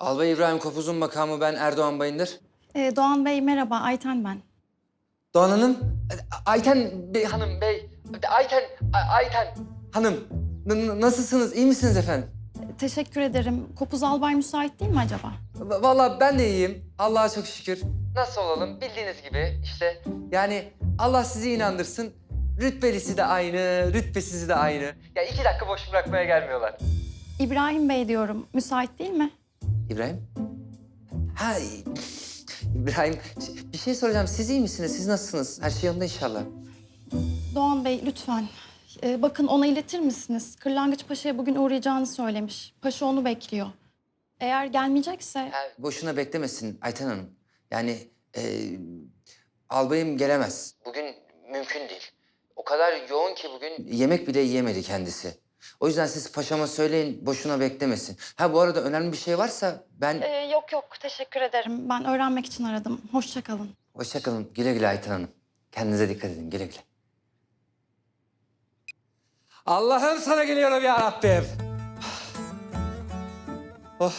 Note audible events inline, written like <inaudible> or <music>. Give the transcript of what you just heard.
Albay İbrahim Kopuz'un makamı ben Erdoğan Bayındır. Ee, Doğan Bey merhaba, Ayten ben. Doğan Hanım, Ayten Bey Hanım Bey, Ayten, Ayten Hanım. N- nasılsınız, iyi misiniz efendim? Teşekkür ederim. Kopuz Albay müsait değil mi acaba? V- Vallahi ben de iyiyim. Allah'a çok şükür. Nasıl olalım? Bildiğiniz gibi işte. Yani Allah sizi inandırsın. Rütbelisi de aynı, rütbesizi de aynı. Ya iki dakika boş bırakmaya gelmiyorlar. İbrahim Bey diyorum, müsait değil mi? İbrahim? Ha, İbrahim. Bir şey soracağım. Siz iyi misiniz? Siz nasılsınız? Her şey yolunda inşallah. Doğan Bey lütfen. Ee, bakın ona iletir misiniz? Kırlangıç Paşa'ya bugün uğrayacağını söylemiş. Paşa onu bekliyor. Eğer gelmeyecekse... Ha, boşuna beklemesin Ayten Hanım. Yani e, albayım gelemez. Bugün mümkün değil. O kadar yoğun ki bugün yemek bile yiyemedi kendisi. O yüzden siz paşama söyleyin boşuna beklemesin. Ha bu arada önemli bir şey varsa ben... Ee, yok yok, teşekkür ederim. Ben öğrenmek için aradım. Hoşça kalın. Hoşça kalın. Güle güle Ayten Hanım. Kendinize dikkat edin. Güle güle. Allah'ım sana geliyorum ya Rabbim. <sighs> Oh.